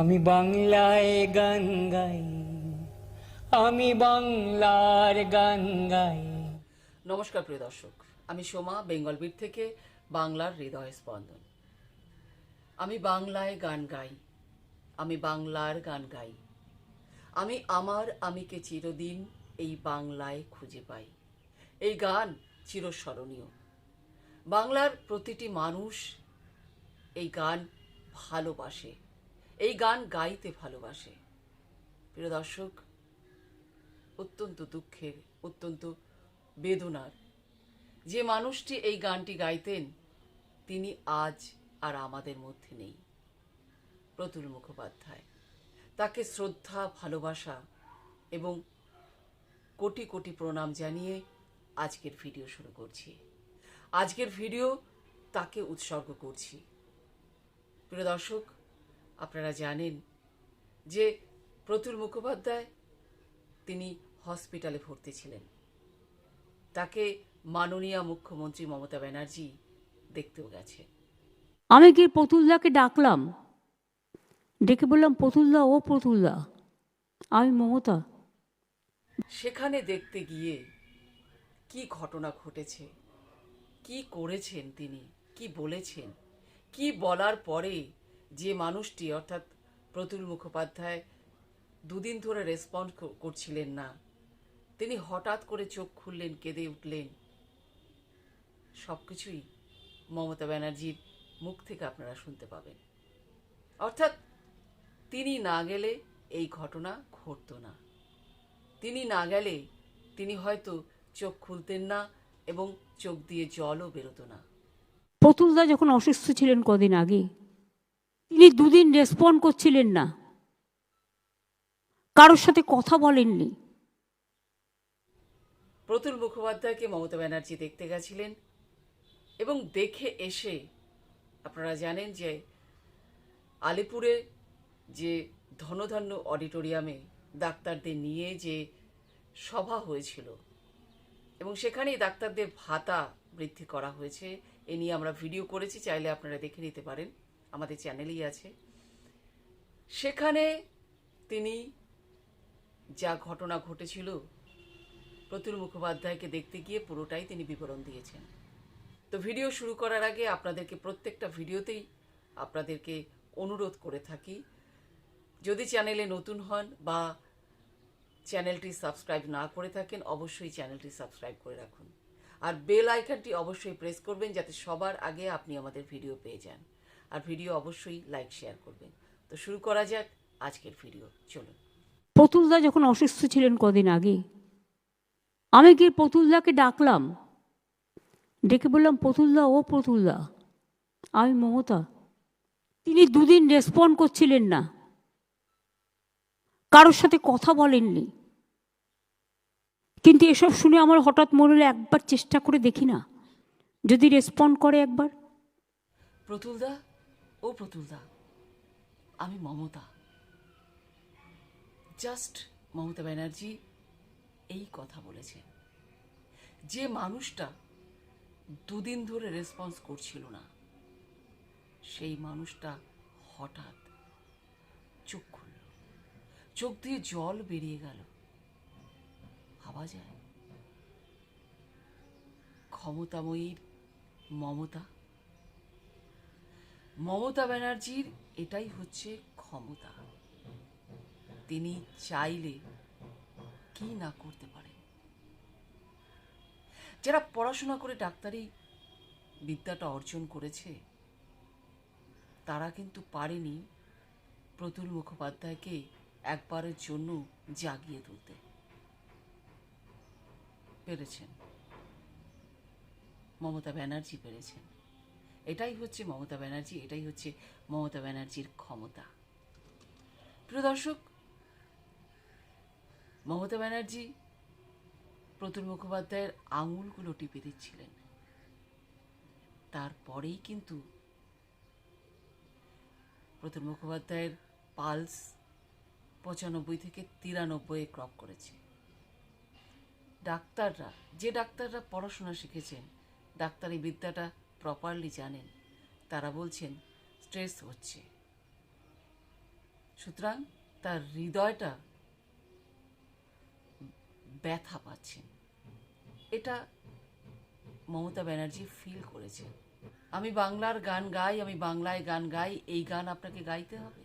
আমি বাংলায় গান গাই, আমি বাংলার গান গাই। নমস্কার প্রিয় দর্শক, আমি সোমা, বেঙ্গল বিট থেকে বাংলার হৃদয় স্পন্দন। আমি বাংলায় গান গাই, আমি বাংলার গান গাই। আমি আমার, আমিকে চিরদিন এই বাংলায় খুঁজে পাই। এই গান চিরস্মরণীয়। বাংলার প্রতিটি মানুষ এই গান ভালোবাসে। এই গান গাইতে ভালোবাসে। প্রিয় দর্শক, অত্যন্ত দুঃখের, অত্যন্ত বেদনার যে মানুষটি এই গানটি গাইতেন, তিনি আজ আর আমাদের মধ্যে নেই। প্রতুল মুখোপাধ্যায় তাকে শ্রদ্ধা, ভালোবাসা এবং কোটি কোটি প্রণাম জানিয়ে আজকের ভিডিও শুরু করছি। আজকের ভিডিও তাকে উৎসর্গ করছি। প্রিয় দর্শক আপনারা জানেন যে প্রতুল মুখোপাধ্যায় তিনি হসপিটালে ভর্তি ছিলেন। তাকে মাননীয় মুখ্যমন্ত্রী মমতা ব্যানার্জি দেখতেও গেছে। আমি কি প্রতুলদাকে ডাকলাম? ডেকে বললাম প্রতুলদা ও প্রতুলদা আমি মমতা। সেখানে দেখতে গিয়ে কি ঘটনা ঘটেছে কি করেছেন তিনি কি বলেছেন কি বলার পরে যে মানুষটি, অর্থাৎ প্রতুল মুখোপাধ্যায়, দুদিন ধরে রেসপন্ড করছিলেন না। তিনি হঠাৎ করে চোখ খুললেন, কেঁদে উঠলেন। সব কিছুই মমতা ব্যানার্জির মুখ থেকে আপনারা শুনতে পাবেন। অর্থাৎ তিনি না গেলে এই ঘটনা ঘটতো না। তিনি না গেলে তিনি হয়তো চোখ খুলতেন না এবং চোখ দিয়ে জলও বেরোতো না। প্রতুলদা যখন অসুস্থ ছিলেন কদিন আগে তিনি দুদিন রেসপন্ড করছিলেন না। কারোর সাথে কথা বলেননি। প্রতুল মুখোপাধ্যায়কে মমতা ব্যানার্জি দেখতে গেছিলেন এবং দেখে এসে আপনারা জানেন যে আলিপুরে যে ধনধান্য অডিটোরিয়ামে ডাক্তারদের নিয়ে যে সভা হয়েছিল এবং সেখানেই ডাক্তারদের ভাতা বৃদ্ধি করা হয়েছে, এ নিয়ে আমরা ভিডিও করেছি, চাইলে আপনারা দেখে নিতে পারেন। আমাদের চ্যানেলেই আছে। সেখানে তিনি যা ঘটনা ঘটেছিল, প্রতুল মুখোপাধ্যায়কে দেখতে গিয়ে পুরোটাই তিনি বিবরণ দিয়েছেন। তো ভিডিও শুরু করার আগে আপনাদেরকে প্রত্যেকটা ভিডিওতেই আপনাদেরকে অনুরোধ করে থাকি, যদি চ্যানেলে নতুন হন বা চ্যানেলটি সাবস্ক্রাইব না করে থাকেন, অবশ্যই চ্যানেলটি সাবস্ক্রাইব করে রাখুন। আর বেল আইকনটি অবশ্যই প্রেস করবেন যাতে সবার আগে আপনি আমাদের ভিডিও পেয়ে যান। আর ভিডিও অবশ্যই লাইক শেয়ার করবেন। তো শুরু করা যাক আজকের ভিডিও চলুন। প্রতুলদা যখন অসুস্থ ছিলেন কদিন আগে আমি কি প্রতুলদাকে ডাকলাম। ডেকে বললাম প্রতুলদা ও প্রতুলদা আমি মমতা তিনি দুদিন রেসপন্ড করছিলেন না। কারোর সাথে কথা বলেননি। কিন্তু এসব শুনে আমার হঠাৎ মনে হলো একবার চেষ্টা করে দেখি না। যদি রেসপন্ড করে একবার। প্রতুলদা ও প্রতুলদা, আমি মমতা। জাস্ট মমতা ব্যানার্জি এই কথা বলেছেন যে মানুষটা দুদিন ধরে রেসপন্স করছিল না, সেই মানুষটা হঠাৎ চোখ খুলল। চোখ দিয়ে জল বেরিয়ে গেল। ভাবা যায় ক্ষমতাময়ীর মমতা মমতা ব্যানার্জির এটাই হচ্ছে ক্ষমতা। তিনি চাইলে কি না করতে পারেন? যারা পড়াশোনা করে ডাক্তারি বিদ্যাটা অর্জন করেছে, তারা কিন্তু পারেনি প্রতুল মুখোপাধ্যায়কে একবারের জন্য জাগিয়ে তুলতে। পেরেছেন। মমতা ব্যানার্জি পেরেছেন। এটাই হচ্ছে মমতা ব্যানার্জি, এটাই হচ্ছে মমতা ব্যানার্জির ক্ষমতা। প্রিয় দর্শক, মমতা ব্যানার্জি প্রতুল মুখোপাধ্যায়ের আঙুলগুলো টিপে দিচ্ছিলেন। তারপরেই কিন্তু প্রতুল মুখোপাধ্যায়ের পালস পঁচানব্বই থেকে তিরানব্বই ক্রপ করেছে। ডাক্তাররা, যে ডাক্তাররা পড়াশোনা শিখেছেন, ডাক্তারি বিদ্যাটা প্রপারলি জানেন। তারা বলছেন স্ট্রেস হচ্ছে। সুতরাং তার হৃদয়টা ব্যথা পাচ্ছেন। এটা মমতা ব্যানার্জি ফিল করেছে আমি বাংলার গান গাই, আমি বাংলায় গান গাই, এই গান আপনাকে গাইতে হবে?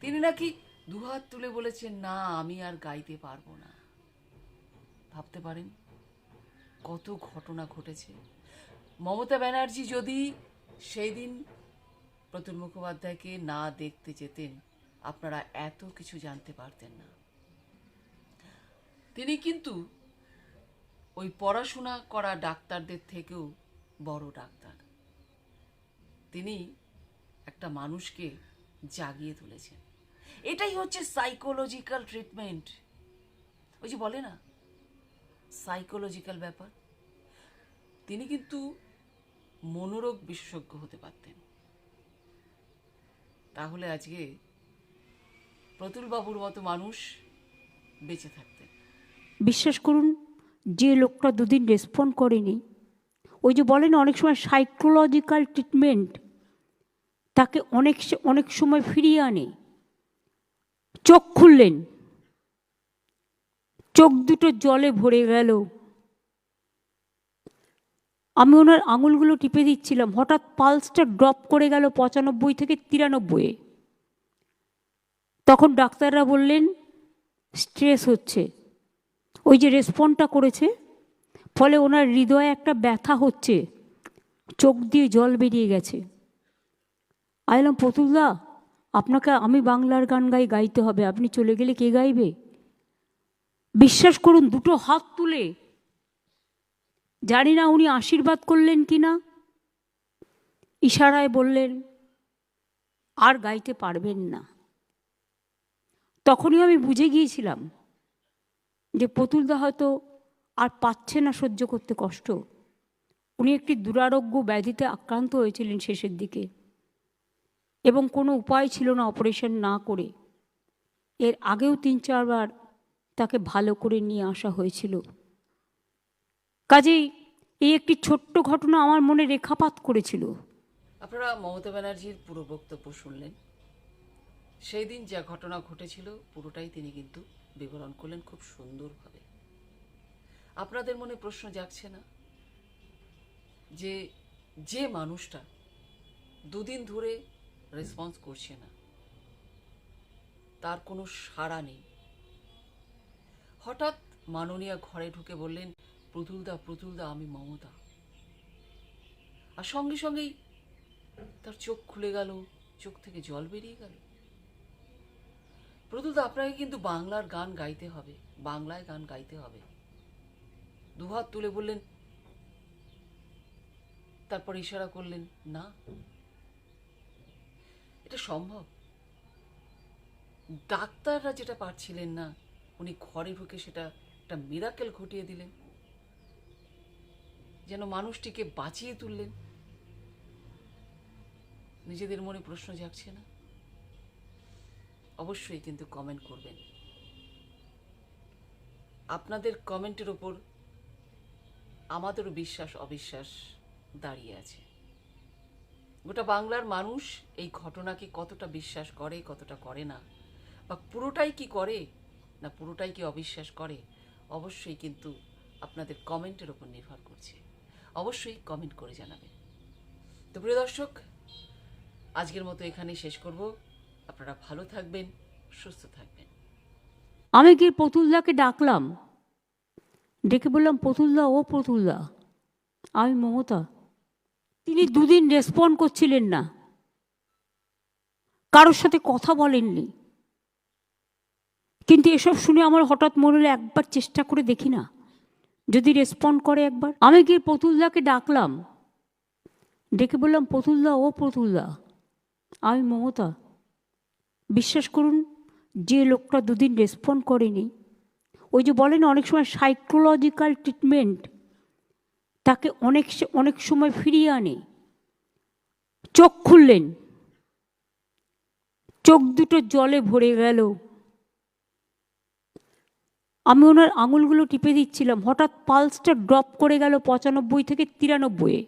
তিনি নাকি দুহাত তুলে বলেছেন, না, আমি আর গাইতে পারব না। ভাবতে পারেন? কত ঘটনা ঘটেছে। মমতা ব্যানার্জি যদি সেই দিন প্রতুল মুখোপাধ্যায়কে না দেখতে যেতেন, আপনারা এত কিছু জানতে পারতেন না। তিনি কিন্তু ওই পড়াশোনা করা ডাক্তারদের থেকেও বড় ডাক্তার। তিনি একটা মানুষকে জাগিয়ে তুলেছেন। এটাই হচ্ছে সাইকোলজিক্যাল ট্রিটমেন্ট ওই যে বলে না সাইকোলজিক্যাল ব্যাপার। তিনি কিন্তু মনোরোগ বিশেষজ্ঞ হতে পারতেন। তাহলে আজকে প্রতুলবাবুর মতো মানুষ বেঁচে থাকতেন। বিশ্বাস করুন, যে লোকটা দুদিন রেসপন্ড করেনি, ওই যে বলেন অনেক সময় সাইকোলজিক্যাল ট্রিটমেন্ট তাকে অনেক অনেক সময় ফিরিয়ে আনে। চোখ খুললেন। চোখ দুটো জলে ভরে গেল। আমি ওনার আঙুলগুলো টিপে দিচ্ছিলাম। হঠাৎ পালসটা ড্রপ করে গেল পঁচানব্বই থেকে তিরানব্বইয়ে তখন ডাক্তাররা বললেন, স্ট্রেস হচ্ছে। ওই যে রেসপন্ডটা করেছে, ফলে ওনার হৃদয়ে একটা ব্যথা হচ্ছে। চোখ দিয়ে জল বেরিয়ে গেছে। আইলাম পতুলদা, আপনাকে আমি বাংলার গান গাই, গাইতে হবে। আপনি চলে গেলে কে গাইবে? বিশ্বাস করুন, দুটো হাত তুলে, জানি না উনি আশীর্বাদ করলেন কি না, ইশারায় বললেন, আর গাইতে পারবেন না। তখনই আমি বুঝে গিয়েছিলাম যে পতুলদা হয়তো আর পাচ্ছে না সহ্য করতে কষ্ট। উনি একটি দুরারোগ্য ব্যাধিতে আক্রান্ত হয়েছিলেন শেষের দিকে। এবং কোনো উপায় ছিল না অপারেশন না করে। এর আগেও তিন, চারবার তাকে ভালো করে নিয়ে আসা হয়েছিল। কাজেই এই একটি ছোট্ট ঘটনা আমার মনে রেখাপাত করেছিল। আপনারা মমতা ব্যানার্জির পুরো বক্তব্য শুনলেন। সেই দিন যা ঘটনা ঘটেছিল, পুরোটাই তিনি কিন্তু বিবরণ করলেন খুব সুন্দরভাবে। আপনাদের মনে প্রশ্ন জাগছে না? যে যে মানুষটা দুদিন ধরে রেসপন্স করছে না, তার কোনো সাড়া নেই। হঠাৎ মাননীয়া ঘরে ঢুকে বললেন, প্রতুলদা প্রতুলদা, আমি মমতা। আর সঙ্গে সঙ্গেই তার চোখ খুলে গেল, চোখ থেকে জল বেরিয়ে গেল। প্রতুলদা, আপনাকে কিন্তু বাংলার গান গাইতে হবে, বাংলায় গান গাইতে হবে। দুহাত তুলে বললেন, তারপর ইশারা করলেন, না, এটা সম্ভব। ডাক্তাররা যেটা পারছিলেন না উনি ঘরে ঢুকে সেটা একটা মিরাকেল ঘটিয়ে দিলেন। যেন মানুষটিকে বাঁচিয়ে তুললেন। নিজেদের মনে প্রশ্ন জাগছে না? অবশ্যই কিন্তু কমেন্ট করবেন। আপনাদের কমেন্টের ওপর আমাদেরও বিশ্বাস, অবিশ্বাস দাঁড়িয়ে আছে। গোটা বাংলার মানুষ এই ঘটনাকে কতটা বিশ্বাস করে, কতটা করে না? বা পুরোটাই কি করে? না পুরোটাই কি অবিশ্বাস করে? অবশ্যই কিন্তু আপনাদের কমেন্টের ওপর নির্ভর করছে। অবশ্যই কমেন্ট করে জানাবেন। তো প্রিয় দর্শক, আজকের মতো এখানেই শেষ করব। আপনারা ভালো থাকবেন, সুস্থ থাকবেন। আমি গিয়ে পতুলদাকে ডাকলাম? ডেকে বললাম পতুলদা ও পতুলদা আমি মমতা। তিনি দুদিন রেসপন্ড করছিলেন না। কারোর সাথে কথা বলেননি। কিন্তু এসব শুনে আমার হঠাৎ মনে হলো একবার চেষ্টা করে দেখি না। যদি রেসপন্ড করে একবার। আমি গিয়ে পতুলদাকে ডাকলাম। ডেকে বললাম পতুলদা ও পতুলদা আমি মমতা। বিশ্বাস করুন, যে লোকটা দুদিন রেসপন্ড করেনি, ওই যে বলেন অনেক সময় সাইকোলজিক্যাল ট্রিটমেন্ট তাকে অনেক অনেক সময় ফিরিয়ে আনে। চোখ খুললেন। চোখ দুটো জলে ভরে গেল। আমি ওনার আঙুলগুলো টিপে দিচ্ছিলাম। হঠাৎ পালসটা ড্রপ করে গেল পঁচানব্বই থেকে তিরানব্বইয়ে